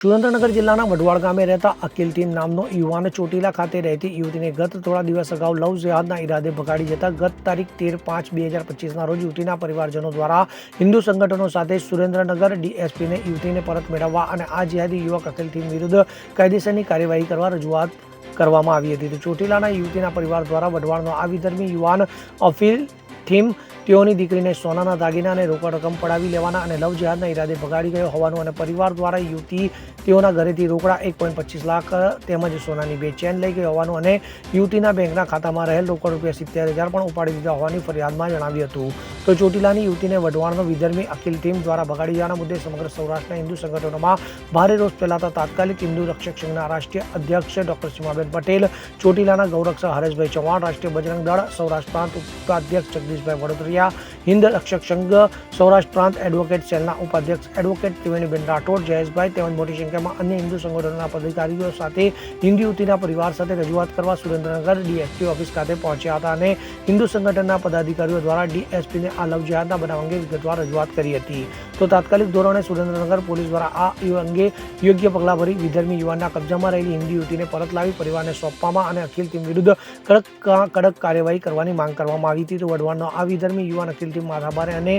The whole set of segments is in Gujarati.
સુરેન્દ્રનગર જિલ્લાના વઢવાડ ગામે રહેતા અકિલ ટીમ નામનો યુવાન ચોટીલા ખાતે રહેતી યુવતીને ગત થોડા દિવસ અગાઉ લવ જેહાદના ઈરાદે ભગાડી જતા ગત તારીખ તેર પાંચ બે હજાર પચીસના રોજ યુવતીના પરિવારજનો દ્વારા હિન્દુ સંગઠનો સાથે સુરેન્દ્રનગર ડીએસપીને યુવતીને પરત મેળવવા અને આ જેહાદી યુવક અકિલ ટીમ વિરુદ્ધ કાયદેસરની કાર્યવાહી કરવા રજૂઆત કરવામાં આવી હતી. તો ચોટીલાના યુવતીના પરિવાર દ્વારા વઢવાડનો આ વિધર્મી યુવાન અફીલ થીમ તેઓની દીકરીને સોનાના દાગીના અને રોકડ રકમ પડાવી લેવાના અને લવ જહાજના ઈરાદે ભગાડી ગયો હોવાનું અને પરિવાર દ્વારા યુવતી તેઓના ઘરેથી રોકડા એક પોઈન્ટ પચીસ લાખ તેમજ સોનાની બે ચેન લઈ ગઈ હોવાનું અને યુવતીના બેંકના ખાતામાં રહેલ રોકડ રૂપિયા સિત્તેર હજાર પણ ઉપાડી દીધા હોવાની ફરિયાદમાં જણાવ્યું હતું. તો ચોટીલાની યુવતીને વઢવાણનો વિધર્મી અખિલ ટીમ દ્વારા ભગાડી જવાના મુદ્દે સમગ્ર સૌરાષ્ટ્રના હિન્દુ સંગઠનોમાં ભારે રોષ ફેલાતા તાત્કાલિક હિન્દુ રક્ષક સંઘના રાષ્ટ્રીય અધ્યક્ષ ડોક્ટર સીમાબેન પટેલ ચોટીલાના ગૌરક્ષક હરેશભાઈ ચૌહાણ, રાષ્ટ્રીય બજરંગ દળ, સૌરાષ્ટ્ર પ્રાંત ઉપાધ્યક્ષ જગદીશભાઈ વડોદરિયા હિન્દ રક્ષક સંઘ, સૌરાષ્ટ્ર પ્રાંત એડવોકેટ સેલના ઉપાધ્યક્ષ એડવોકેટ ત્રિવેણીબેન રાઠોડ, જયેશભાઈ તેમજ મોટી સંખ્યામાં અન્ય હિન્દુ સંગઠનોના પદાધિકારીઓ સાથે હિન્દુ યુવતીના પરિવાર સાથે રજૂઆત કરવા સુરેન્દ્રનગર ડીએસપી ઓફિસ ખાતે પહોંચ્યા હતા અને હિન્દુ સંગઠનના પદાધિકારીઓ દ્વારા ડીએસપીને આ લવ જિહાદના બનાવ અંગે વિગતવાર રજૂઆત કરી હતી. તો તાત્કાલિક ધોરણે સુરેન્દ્રનગર પોલીસ દ્વારા આ અંગે યોગ્ય પગલાં ભરી વિધર્મી યુવાનના કબજામાં રહેલી હિન્દુ યુવતીને પરત લાવી પરિવારને સોંપવામાં અને અખિલ ટીમ વિરુદ્ધ કડક કડક કાર્યવાહી કરવાની માંગ કરવામાં આવી હતી. તો વઢવાણનો આ વિધર્મી યુવાન અખિલ ટીમ માથાભારે અને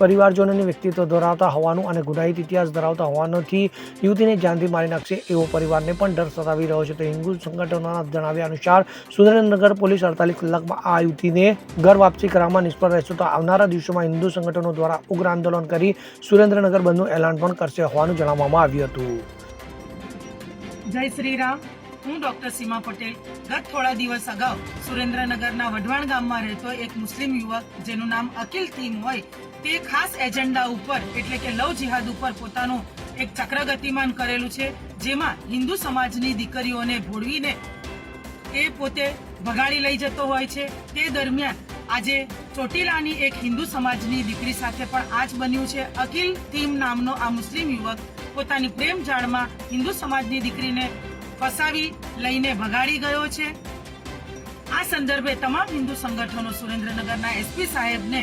પરિવારજનોની વ્યક્તિત્વ ધરાવતા હોવાનું અને ગુનાહિત ઇતિહાસ ધરાવતા હોવાનોથી યુવતીને જાનથી મારી નાખશે એવો પરિવારને પણ ડર સતાવી રહ્યો છે. તો હિન્દુ સંગઠનોના જણાવ્યા અનુસાર સુરેન્દ્રનગર પોલીસ અડતાલીસ કલાકમાં આ યુવતીને ઘર વાપસી કરવામાં નિષ્ફળ રહેશે. તો આવનારા દિવસોમાં હિન્દુ સંગઠનો દ્વારા ઉગ્ર આંદોલન કરી સુરેન્દ્રનગર બંધનું એલાન પણ કરશે હોવાનું જણાવવામાં આવ્યું હતું. જય શ્રી રામ. હું ડોક્ટર સીમા પટેલ. ગત થોડા દિવસ અગાઉ સુરેન્દ્રનગરના વઢવાણ ગામમાં રહેતો એક મુસ્લિમ યુવક, જેનું નામ અકિલ થીમ હોય, તે ખાસ એજન્ડા ઉપર, એટલે કે લવ જિહાદ ઉપર પોતાનું એક ચક્ર ગતિમાન કરેલું છે, જેમાં હિન્દુ સમાજની દીકરીઓને ભોળવીને એ પોતે ભગાડી લઈ જતો હોય છે. તે દરમિયાન આજે ચોટીલાની એક હિન્દુ સમાજની દીકરી સાથે પણ આજ બન્યું છે. અકિલ થીમ નામનો આ મુસ્લિમ યુવક પોતાની પ્રેમ જાળમાં હિન્દુ સમાજની દીકરીને ફસાવી લઈને ભગાડી ગયો છે. આ સંદર્ભે તમામ હિન્દુ સંગઠનો સુરેન્દ્રનગરના એસપી સાહેબને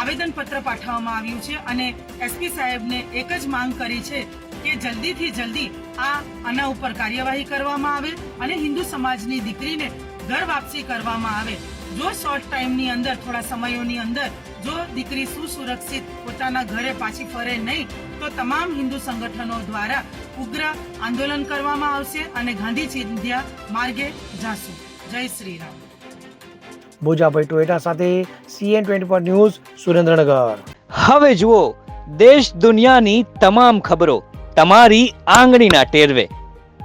આવેદનપત્ર પાઠવવામાં આવ્યું છે અને એસપી સાહેબને એક જ માંગ કરી છે કે જલ્દીથી જલ્દી આ આના ઉપર કાર્યવાહી કરવામાં આવે અને હિન્દુ સમાજની દીકરીને ઘર વાપસી કરવામાં આવે. જો શોર્ટ ટાઈમની અંદર થોડા સમયોની અંદર જો દીકરી સુસુરક્ષિત પોતાના ઘરે પાછી ફરે નહીં તો તમામ હિન્દુ સંગઠનો દ્વારા ઉગ્ર આંદોલન કરવામાં આવશે અને ગાંધી ચિંધ્યા માર્ગે જાશું. જય શ્રી રામ. ભોજાભાઈ ટોયટા સાથે CN twenty four news Surendranagar. હવે જુઓ દેશ દુનિયાની તમામ ખબરો તમારી આંગળીના ટેરવે.